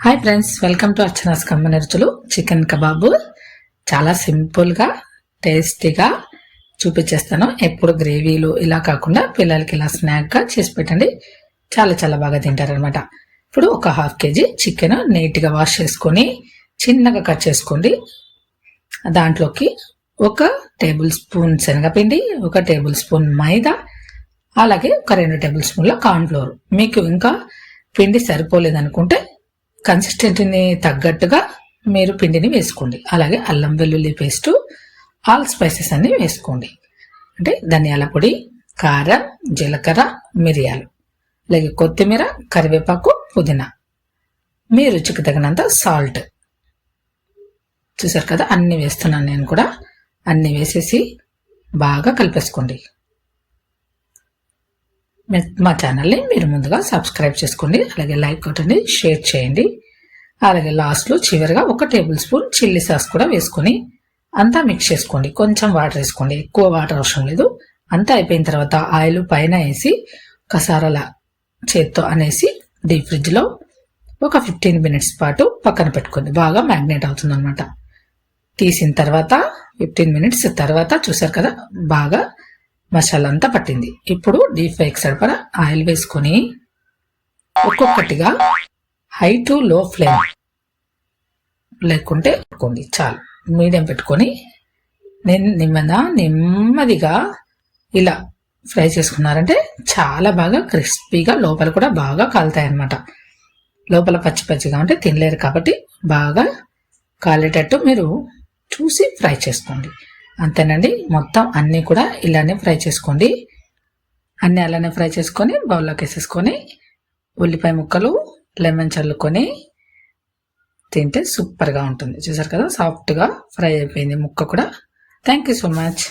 Hi friends welcome to Archana's కమ్మనరుచులు chicken kebab చాలా సింపుల్గా టేస్టీగా చూపించేస్తాను. ఎప్పుడు గ్రేవీలు ఇలా కాకుండా పిల్లలకి ఇలా స్నాక్గా చేసి పెట్టండి. చాలా చాలా బాగా తింటారనమాట ఇప్పుడు ఒక హాఫ్ కేజీ చికెన్ నీట్గా వాష్ చేసుకొని చిన్నగా కట్ చేసుకోండి. దాంట్లోకి ఒక టేబుల్ స్పూన్ శనగపిండి ఒక టేబుల్ స్పూన్ మైదా అలాగే ఒక రెండు టేబుల్ స్పూన్ల కార్న్ఫ్లోర్ మీకు ఇంకా పిండి సరిపోలేదనుకుంటే కన్సిస్టెంట్ని తగ్గట్టుగా మీరు పిండిని వేసుకోండి. అలాగే అల్లం వెల్లుల్లి పేస్టు ఆల్ స్పైసెస్ అన్ని వేసుకోండి. అంటే ధనియాల పొడి కారం జీలకర్ర మిరియాలు. అలాగే కొత్తిమీర కరివేపాకు పుదీనా. మీ రుచికి తగినంత సాల్ట్. చూసారు కదా? అన్ని వేస్తున్నాను నేను కూడా. అన్ని వేసేసి బాగా కలిపేసుకోండి. మా ఛానల్ని మీరు ముందుగా సబ్స్క్రైబ్ చేసుకోండి అలాగే లైక్ కొట్టండి షేర్ చేయండి. అలాగే లాస్ట్లో చివరిగా ఒక టేబుల్ స్పూన్ చిల్లీ సాస్ కూడా వేసుకొని అంతా మిక్స్ చేసుకోండి. కొంచెం వాటర్ వేసుకోండి. ఎక్కువ వాటర్ అవసరం లేదు. అంతా అయిపోయిన తర్వాత ఆయిల్ పైన వేసి కసారాల చేత్తో అనేసి డీప్ ఫ్రిడ్జ్లో ఒక ఫిఫ్టీన్ మినిట్స్ పాటు పక్కన పెట్టుకోండి. బాగా మ్యాగ్నేట్ అవుతుంది అనమాట తీసిన తర్వాత ఫిఫ్టీన్ మినిట్స్ తర్వాత చూసారు కదా? బాగా మసాలా అంతా పట్టింది. ఇప్పుడు డీప్ ఫ్రైకి సరిపడా ఆయిల్ వేసుకొని ఒక్కొక్కటిగా హై టు లో ఫ్లేమ్ లేకుంటే పెట్టుకోండి చాలు. మీడియం పెట్టుకొని నేను నిమ్మద నెమ్మదిగా ఇలా ఫ్రై చేసుకున్నారంటే చాలా బాగా క్రిస్పీగా లోపల కూడా బాగా కాలుతాయి అన్నమాట లోపల పచ్చి పచ్చిగా ఉంటే తినలేరు కాబట్టి బాగా కాలేటట్టు మీరు చూసి ఫ్రై చేసుకోండి. అంతేనండి. మొత్తం అన్నీ కూడా ఇలానే ఫ్రై చేసుకోండి. అన్నీ అలానే ఫ్రై చేసుకొని బౌల్లోకి వేసేసుకొని ఉల్లిపాయ ముక్కలు లెమన్ చల్లుకొని తింటే సూపర్గా ఉంటుంది. చూసారు కదా సాఫ్ట్గా ఫ్రై అయిపోయింది ముక్క కూడా. Thank you so much.